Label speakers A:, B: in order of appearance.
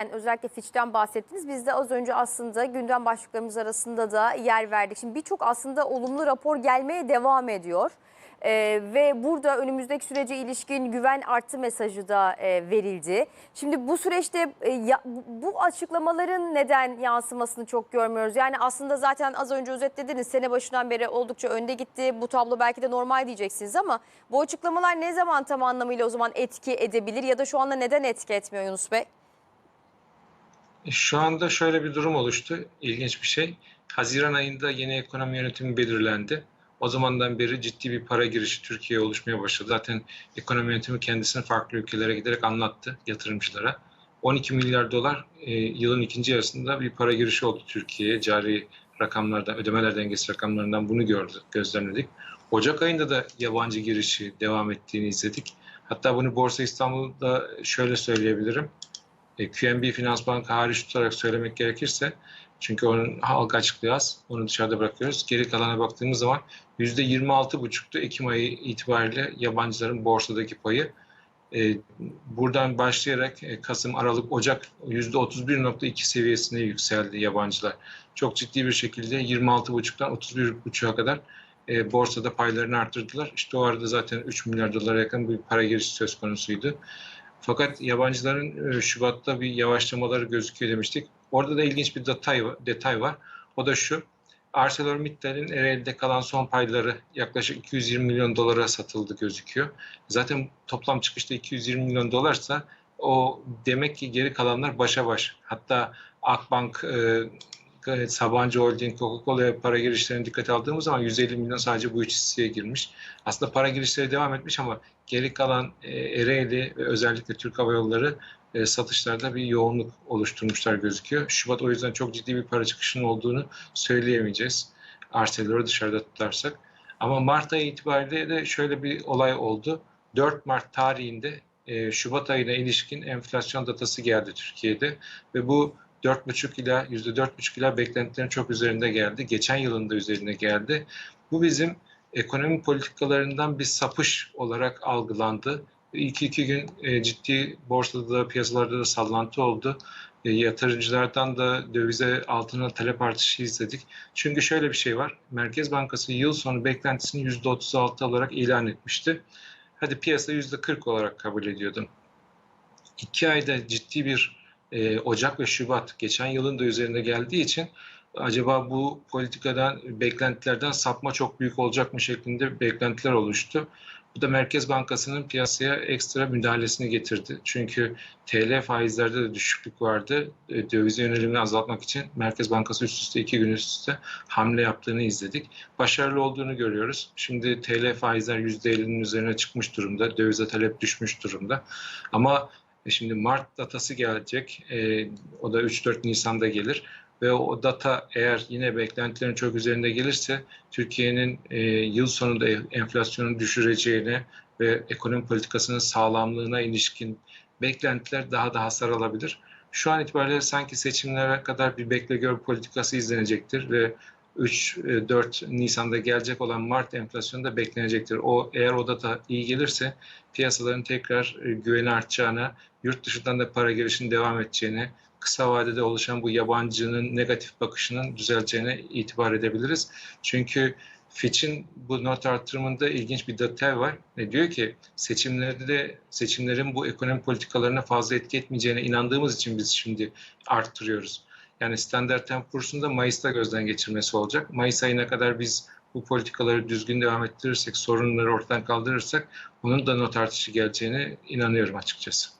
A: Yani özellikle Fitch'ten bahsettiniz. Biz de az önce aslında gündem başlıklarımız arasında da yer verdik. Şimdi birçok aslında olumlu rapor gelmeye devam ediyor. Ee, ve burada önümüzdeki sürece ilişkin güven arttı mesajı da e, verildi. Şimdi bu süreçte e, ya- bu- açıklamaların neden yansımasını çok görmüyoruz. Yani aslında zaten az önce özetlediniz sene başından beri oldukça önde gitti. Bu tablo belki de normal diyeceksiniz ama bu açıklamalar ne zaman tam anlamıyla o zaman etki edebilir ya da şu anda neden etki etmiyor Yunus Bey?
B: Şu anda şöyle bir durum oluştu. İlginç bir şey. Haziran ayında yeni ekonomi yönetimi belirlendi. O zamandan beri ciddi bir para girişi Türkiye'ye oluşmaya başladı. Zaten ekonomi yönetimi kendisini farklı ülkelere giderek anlattı yatırımcılara. 12 milyar dolar e, yılın ikinci yarısında bir para girişi oldu Türkiye'ye. Cari rakamlardan, ödemeler dengesi rakamlarından bunu gördük, gözlemledik. Ocak ayında da yabancı girişi devam ettiğini izledik. Hatta bunu Borsa İstanbul'da şöyle söyleyebilirim. E, QNB Finans Banka hariç tutarak söylemek gerekirse çünkü onun halka açıklığı az. Onu dışarıda bırakıyoruz. Geri kalana baktığımız zaman %26,5'tu Ekim ayı itibariyle yabancıların borsadaki payı. E, buradan başlayarak e, Kasım, Aralık, Ocak %31,2 seviyesine yükseldi yabancılar. Çok ciddi bir şekilde 26,5'tan 31,5'a kadar e, borsada paylarını arttırdılar. İşte o arada zaten 3 milyar dolara yakın bir para girişi söz konusuydu. Fakat yabancıların e, Şubat'ta bir yavaşlamaları gözüküyor demiştik. Orada da ilginç bir detay, detay var. O da şu. ArcelorMittal'in elde kalan son payları yaklaşık 220 milyon dolara satıldı gözüküyor. Zaten toplam çıkışta 220 milyon dolarsa o demek ki geri kalanlar başa baş. Hatta Akbank, e, Sabancı Holding, Coca-Cola'ya para girişlerine dikkat aldığımız zaman 150 milyon sadece bu üç hisseye girmiş. Aslında para girişleri devam etmiş ama geri kalan e, Ereğli ve özellikle Türk Hava Yolları e, satışlarda bir yoğunluk oluşturmuşlar gözüküyor. Şubat o yüzden çok ciddi bir para çıkışının olduğunu söyleyemeyeceğiz. Arcelor'u dışarıda tutarsak. Ama Mart ayı itibariyle de şöyle bir olay oldu. 4 Mart tarihinde e, Şubat ayına ilişkin enflasyon datası geldi Türkiye'de ve bu 4,5 ila %4,5 ila beklentilerin çok üzerinde geldi. Geçen yılın da üzerine geldi. Bu bizim ekonomi politikalarından bir sapış olarak algılandı. İlk iki gün e, ciddi borsada da piyasalarda da sallantı oldu. E, yatırımcılardan da dövize altına talep artışı izledik. Çünkü şöyle bir şey var. Merkez Bankası yıl sonu beklentisini %36 olarak ilan etmişti. Hadi piyasa %40 olarak kabul ediyordum. İki ayda ciddi bir e, Ocak ve Şubat geçen yılın da üzerinde geldiği için acaba bu politikadan, beklentilerden sapma çok büyük olacak mı şeklinde beklentiler oluştu. Bu da Merkez Bankası'nın piyasaya ekstra müdahalesini getirdi. Çünkü TL faizlerde de düşüklük vardı. E, Dövize yönelimini azaltmak için Merkez Bankası üst üste iki gün üst üste hamle yaptığını izledik. Başarılı olduğunu görüyoruz. Şimdi TL faizler %50'nin üzerine çıkmış durumda. Dövize talep düşmüş durumda. Ama Şimdi Mart datası gelecek. E, o da 3-4 Nisan'da gelir. Ve o data eğer yine beklentilerin çok üzerinde gelirse Türkiye'nin e, yıl sonunda enflasyonu düşüreceğine ve ekonomi politikasının sağlamlığına ilişkin beklentiler daha da hasar alabilir. Şu an itibariyle sanki seçimlere kadar bir bekle gör politikası izlenecektir ve 3-4 Nisan'da gelecek olan Mart enflasyonu da beklenecektir. O eğer o data iyi gelirse piyasaların tekrar e, güveni artacağına, yurt dışından da para girişinin devam edeceğine, kısa vadede oluşan bu yabancının negatif bakışının düzeleceğine itibar edebiliriz. Çünkü Fitch'in bu not artırımında ilginç bir detay var. Ne diyor ki seçimlerde de seçimlerin bu ekonomi politikalarına fazla etki etmeyeceğine inandığımız için biz şimdi arttırıyoruz. Yani Standard Poor's'un da Mayıs'ta gözden geçirmesi olacak. Mayıs ayına kadar biz bu politikaları düzgün devam ettirirsek, sorunları ortadan kaldırırsak bunun da not artışı geleceğine inanıyorum açıkçası.